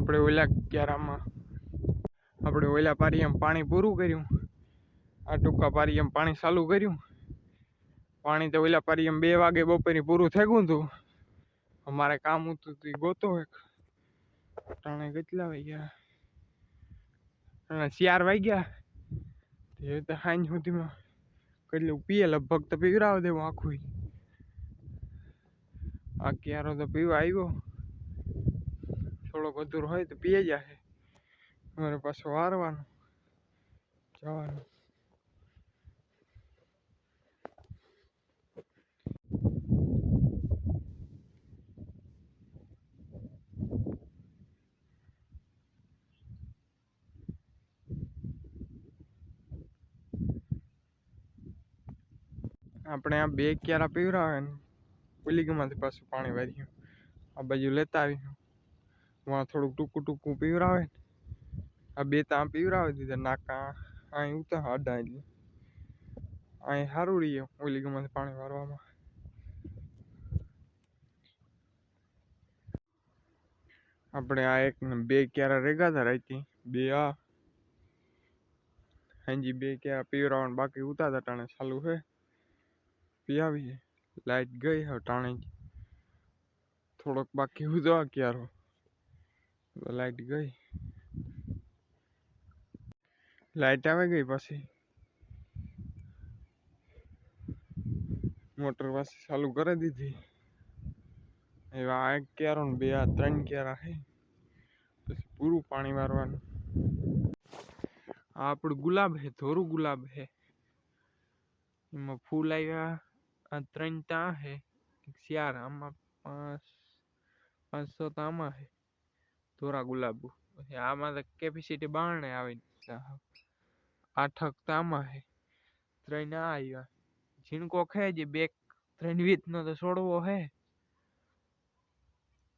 આપણે ઓલા ક્યારામાં? આપણે ઓલા પારીએમ પાણી પૂરું કર્યું. આ ટૂંકા પારીએમ પાણી ચાલુ કર્યું. પાણી તો ઓલા પારીએમ બે વાગે બપોરે પૂરું થઈ ગયું હતું. અમારે કામ હતું તું ગોતો એક. ટાણે કેટલા વાગ્યા? અને ચાર વાગ્યા. એ તો સાંજ સુધીમાં કેટલું પીએ? લગભગ તો પીવરાવ દેવું આખું આ ક્યારો તો પીવા આવ્યો. થોડોક અધૂર હોય તો પીએ જાય અમારે પાછું વારવાનું. જવાનું. આપણે આ બે ક્યારા પીવરાવે ને, પુલીગમાંથી પાછું પાણી વાર્યું આ બાજુ લેતા આવીશું વાં થોડુંક ટૂંકું ટૂંકું પીવરાવે આ બે તો આમ પીવરાવી દીધા, નાકા અહીં ઉતા આડા એટલે અહીં સારું રહીએ ઓલી ઓલીગમાંથી પાણી વારવામાં. આપણે આ એક બે ક્યારા રેગા હતા રાતી બે આ હાજી બે ક્યારા પીવરાવાનું, બાકી ઉતારતા ટાણે ચાલુ છે. પીવી લાઈટ ગઈ, હવે ટાણે થોડોક બાકી ઉતવા ક્યારો લાઈટ ગઈ. લાઈટ આવે ગઈ પછી. મોટર પાછી ચાલુ કરી દીધી. એવા આ ક્યારો બે, આ ત્રણ ક્યારા છે પછી પૂરું પાણી મારવાનું. આ આપણું ગુલાબ છે ધોરું ગુલાબ છે એમાં ફૂલ આવ્યા, આ ત્રણ ત્યાં છે ચાર આમાં પાંચ પાંચસો તો આમાં છે ધોરા ગુલાબ. પછી આમાં તો કેપેસિટી બારણે આવે આઠક તો આમાં છે. ત્રણ આ આવ્યા ઝીણકો ખે જે બે ત્રણ વીતનો તો છોડવો હે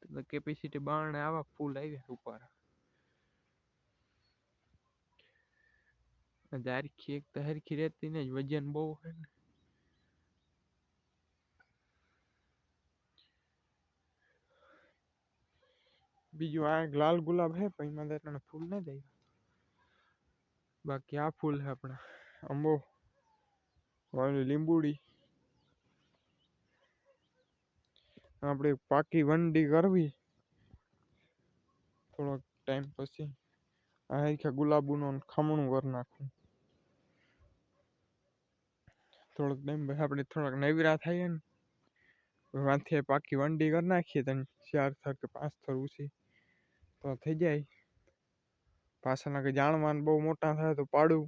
તો કેપેસિટી બારણે આવા ફૂલ આવ્યા ઉપર. હરખી એક તો હરખી રહેતી ને વજન બહુ હે ને. બીજું આ એક લાલ ગુલાબ હે, પણ એમાં તો તને ફૂલ નહીં દઈ બાકી આ ફૂલ હે આપણા. અંબો ઓલી લીંબુડી. આપણે પાકી વંડી કરવી. થોડોક ટાઈમ પછી આ હરખા ગુલાબનું ખમણું કરી નાખવું થોડોક ટાઈમ પછી આપણે થોડાક નવરા થઈએ ને, વાંથી પાકી વંડી કરી નાખીએ, તને ચાર થર કે પાંચ થર ઉછી. તો થઈ જાય. પાછળના કે જાણવાન બહુ મોટા થાય તો પાડું.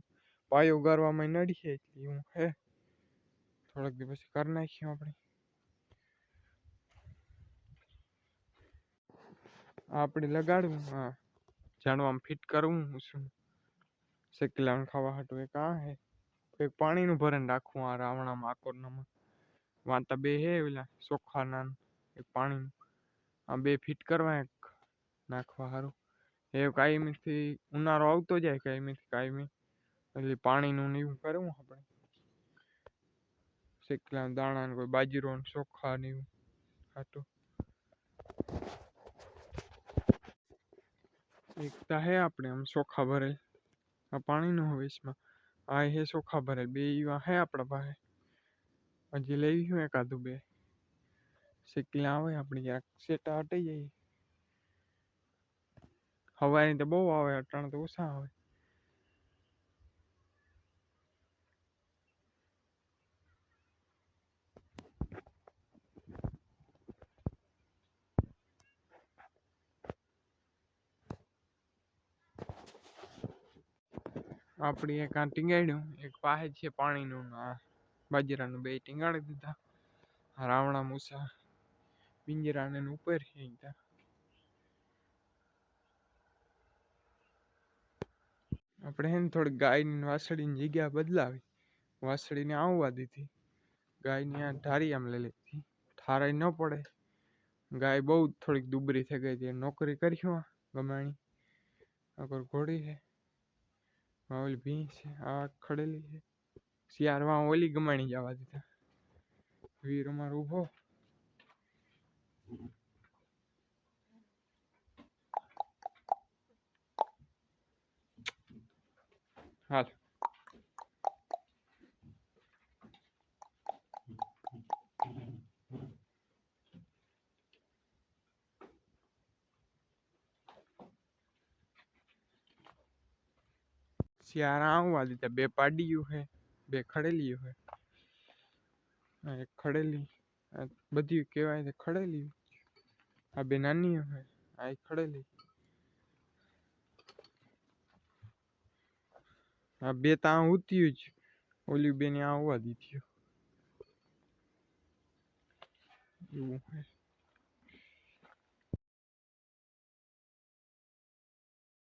પાયો ઉગારવામાં નડીએ એટલે હું હે, થોડાક દિવસ કરી નાખ્યું આપણે. આપણે લગાડવું હા જાણવામાં ફિટ કરવું શું. શેકીલાનું ખાવા હાટું એક આ હે, એક પાણીનું ભરણ રાખવું આ રાવણામાં, આકોરનામાં. વાંતા બે હે ઓલા ચોખાના એક પાણીનું. આ બે ફિટ કરવા, એક નાખવા સારું એ કાયમીથી ઉનાળો આવતો જાય કાયમીથી કાયમી. એટલે પાણીનું ને એવું કરવું આપણે. શેકલા દાણા ને કોઈ બાજરો ને ચોખા ને એવું. હાટું એકતા હે આપણે આમ ચોખા ભરેલ. આ પાણીનું હવે આ હે ચોખા ભરેલ. બે એવા હે આપણા પાસે હજી લઈ ગયું એકાદું બે. શેકલા આવે આપણે ક્યાંક સેટા હટી જાય હવાની તો બહુ આવે, અટાણે તો ઓછા આવે. આપણી એક આ ટીંગાડ્યું એક પાસે છે પાણીનું, આ બાજરાનું બે ટીંગાડી દીધા. રાવણા, મૂસા, પિંજરાને ઉપર છે ત્યાં આપણે હે ને થોડીક ગાયની વાસળીની જગ્યા બદલાવી. વાસળીને આવવા દીધી. ગાયની આ ઢારી આમ લઈ લીધી. ઠારાઈ ન પડે. ગાય બહુ થોડીક દુબળી થઈ ગઈ હતી. નોકરી કરી ગમાણી. આગળ ઘોડી છે ઓલી ભી છે. આ ખડેલી છે. શિયાળમાં ઓલી ગમાણી જવા દીધા. વીર અમારો ઊભો. હાલ શિયાળા આવવા દીધા બે પાડીયું હે બે ખડેલીયું હે આ એક ખડેલી આ બધી કહેવાય છે ખડેલી આ બે નાની હે આ એક ખડેલી આ બે ત્યાં ઉત્યું જ ઓલી બેને આવવા દીધી એવું હે